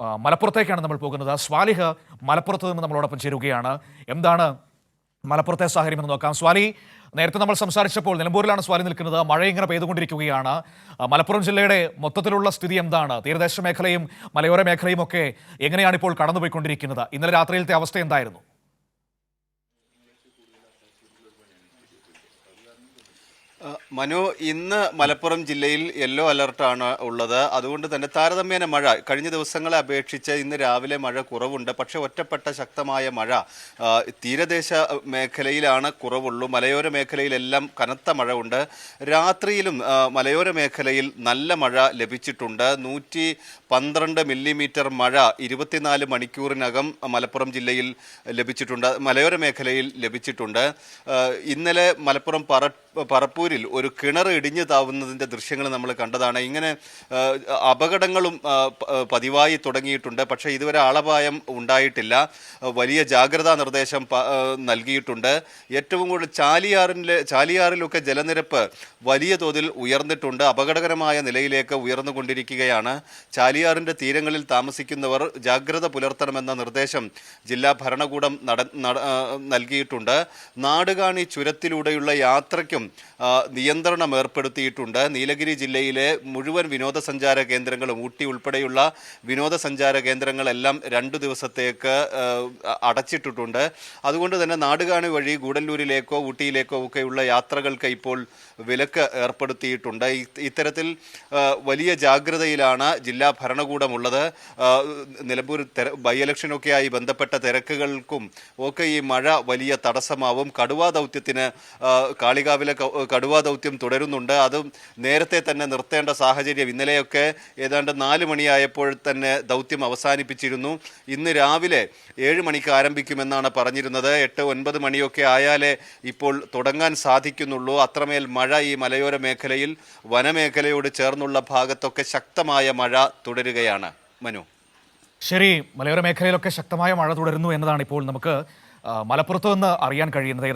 മലപ്പുറത്തേക്കാണ് നമ്മൾ പോകുന്നത്. സ്വാലിഹ് മലപ്പുറത്ത് നിന്ന് നമ്മളോടൊപ്പം ചേരുകയാണ്. എന്താണ് മലപ്പുറത്തെ സാഹചര്യം എന്ന് നോക്കാം. സ്വാലി നേരത്തെ നമ്മൾ സംസാരിച്ചപ്പോൾ നിലമ്പൂരിലാണ് സ്വാലി നിൽക്കുന്നത്. മഴ ഇങ്ങനെ പെയ്തുകൊണ്ടിരിക്കുകയാണ്. മലപ്പുറം ജില്ലയുടെ മൊത്തത്തിലുള്ള സ്ഥിതി എന്താണ്? തീരദേശ മേഖലയും മലയോര മേഖലയും ഒക്കെ എങ്ങനെയാണ് ഇപ്പോൾ കടന്നുപോയിക്കൊണ്ടിരിക്കുന്നത്? ഇന്നലെ രാത്രിയിലത്തെ അവസ്ഥ എന്തായിരുന്നു? മനു ഇന്ന് മലപ്പുറം ജില്ലയിൽ യെല്ലോ അലർട്ടാണ് ഉള്ളത്. അതുകൊണ്ട് തന്നെ താരതമ്യേന മഴ. കഴിഞ്ഞ ദിവസങ്ങളെ അപേക്ഷിച്ച് ഇന്ന് രാവിലെ മഴ കുറവുണ്ട്. പക്ഷേ ഒറ്റപ്പെട്ട ശക്തമായ മഴ തീരദേശ മേഖലയിലാണ് കുറവുള്ളൂ. മലയോര മേഖലയിലെല്ലാം കനത്ത മഴ ഉണ്ട് രാത്രിയിലും മലയോര മേഖലയിൽ നല്ല മഴ ലഭിച്ചിട്ടുണ്ട്. നൂറ്റി പന്ത്രണ്ട് മില്ലിമീറ്റർ മഴ ഇരുപത്തിനാല് മണിക്കൂറിനകം മലപ്പുറം ജില്ലയിൽ ലഭിച്ചിട്ടുണ്ട്. മലയോര മേഖലയിൽ ലഭിച്ചിട്ടുണ്ട്. ഇന്നലെ മലപ്പുറം പറ പറപ്പൂരിൽ ഒരു കിണർ ഇടിഞ്ഞു താവുന്നതിന്റെ ദൃശ്യങ്ങൾ നമ്മൾ കണ്ടതാണ്. ഇങ്ങനെ അപകടങ്ങളും പതിവായി തുടങ്ങിയിട്ടുണ്ട്. പക്ഷേ ഇതുവരെ ആളപായം ഉണ്ടായിട്ടില്ല. വലിയ ജാഗ്രതാ നിർദ്ദേശം നൽകിയിട്ടുണ്ട്. ഏറ്റവും കൂടുതൽ ചാലിയാറിലെ ചാലിയാറിലൊക്കെ ജലനിരപ്പ് വലിയ തോതിൽ ഉയർന്നിട്ടുണ്ട്. അപകടകരമായ നിലയിലേക്ക് ഉയർന്നുകൊണ്ടിരിക്കുകയാണ്. ചാലിയാറിന്റെ തീരങ്ങളിൽ താമസിക്കുന്നവർ ജാഗ്രത പുലർത്തണമെന്ന നിർദ്ദേശം ജില്ലാ ഭരണകൂടം നട നൽകിയിട്ടുണ്ട്. നാടുകാണി ചുരത്തിലൂടെയുള്ള യാത്രയ്ക്കും നിയന്ത്രണം ഏർപ്പെടുത്തിയിട്ടുണ്ട് നീലഗിരി ജില്ലയിലെ മുഴുവൻ വിനോദസഞ്ചാര കേന്ദ്രങ്ങളും ഊട്ടി ഉൾപ്പെടെയുള്ള വിനോദസഞ്ചാര കേന്ദ്രങ്ങളെല്ലാം രണ്ടു ദിവസത്തേക്ക് അടച്ചിട്ടിട്ടുണ്ട്. അതുകൊണ്ട് തന്നെ നാടുകാണി വഴി ഗൂഡല്ലൂരിലേക്കോ ഊട്ടിയിലേക്കോ ഒക്കെയുള്ള യാത്രകൾക്ക് ഇപ്പോൾ വിലക്ക് ഏർപ്പെടുത്തിയിട്ടുണ്ട്. ഇത്തരത്തിൽ വലിയ ജാഗ്രതയിലാണ് ജില്ലാ ഭരണകൂടമുള്ളത്. നിലമ്പൂർ ബൈ ഇലക്ഷനൊക്കെയായി ബന്ധപ്പെട്ട തിരക്കുകൾക്കും ഒക്കെ ഈ മഴ വലിയ തടസ്സമാവും. കടുവാ ദൗത്യത്തിന് കാളികാവിലെ ക- കടുവാ ദൗത്യം തുടരുന്നുണ്ട്. അതും നേരത്തെ തന്നെ നിർത്തേണ്ട സാഹചര്യം ഇന്നലെയൊക്കെ ഏതാണ്ട് നാല് മണിയായപ്പോൾ തന്നെ ദൗത്യം അവസാനിപ്പിച്ചിരുന്നു. ഇന്ന് രാവിലെ ഏഴ് മണിക്ക് ആരംഭിക്കുമെന്നാണ് പറഞ്ഞിരുന്നത്. എട്ട് ഒൻപത് മണിയൊക്കെ ആയാലേ ഇപ്പോൾ തുടങ്ങാൻ സാധിക്കുന്നുള്ളൂ. അത്രമേൽ മഴ ഈ മലയോര മേഖലയിൽ വനമേഖലയോട് ചേർന്നുള്ള ഭാഗത്തൊക്കെ ശക്തമായ മഴ തുടരുകയാണ്. മനു. ശരി മലയോര മേഖലയിലൊക്കെ ശക്തമായ മഴ തുടരുന്നു എന്നതാണ് ഇപ്പോൾ നമുക്ക് മലപ്പുറത്ത് നിന്ന് അറിയാൻ കഴിയുന്നത്.